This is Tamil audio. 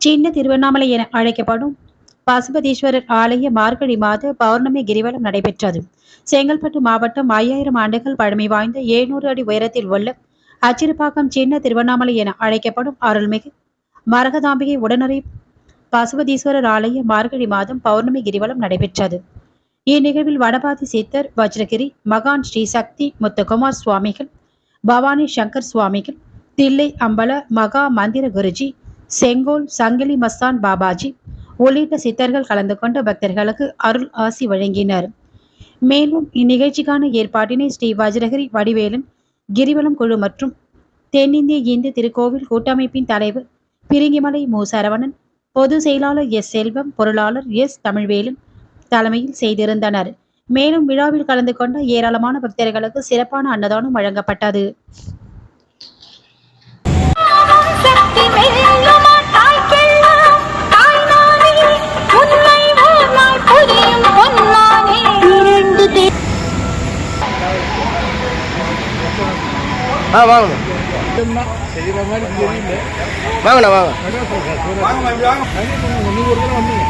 சின்ன திருவண்ணாமலை என அழைக்கப்படும் பசுபதீஸ்வரர் ஆலய மார்கழி மாத பௌர்ணமி கிரிவலம் நடைபெற்றது. செங்கல்பட்டு மாவட்டம் ஐயாயிரம் ஆண்டுகள் பழமை வாய்ந்த ஏழ்நூறு அடி உயரத்தில் உள்ள அச்சிறுபாக்கம் சின்ன திருவண்ணாமலை என அழைக்கப்படும் அருள்மிகு மரகதாம்பிகை உடனரை பசுபதீஸ்வரர் ஆலய மார்கழி மாதம் பௌர்ணமி கிரிவலம் நடைபெற்றது. இந்நிகழ்வில் வடபாதி சித்தர் வஜ்ரகிரி மகான் ஸ்ரீ சக்தி முத்துக்குமார் சுவாமிகள் பவானி சங்கர் சுவாமிகள் தில்லை அம்பல மகா மந்திர குருஜி செங்கோல் சங்கிலி மஸ்தான் பாபாஜி உள்ளிட்ட சித்தர்கள் கலந்து கொண்டு பக்தர்களுக்கு அருள் ஆசி வழங்கினர். மேலும் இந்நிகழ்ச்சிக்கான ஏற்பாட்டினை ஸ்ரீ வஜ்ரகிரி வடிவேலன் கிரிவலம் குழு மற்றும் தென்னிந்திய இந்து திருக்கோவில் கூட்டமைப்பின் தலைவர் பிரிங்கிமலை மு. சரவணன் பொதுச் செயலாளர் எஸ். செல்வம் பொருளாளர் எஸ். தமிழ்வேலன் தலைமையில் செய்திருந்தனர். மேலும் விழாவில் கலந்து கொண்ட ஏராளமான பக்தர்களுக்கு சிறப்பான அன்னதானம் வழங்கப்பட்டது. ஆ வாங்க செய்யற மாதிரி தெரியல வாங்கண்ணா வாங்க. நீங்க ஒரு தடவை வந்தீங்க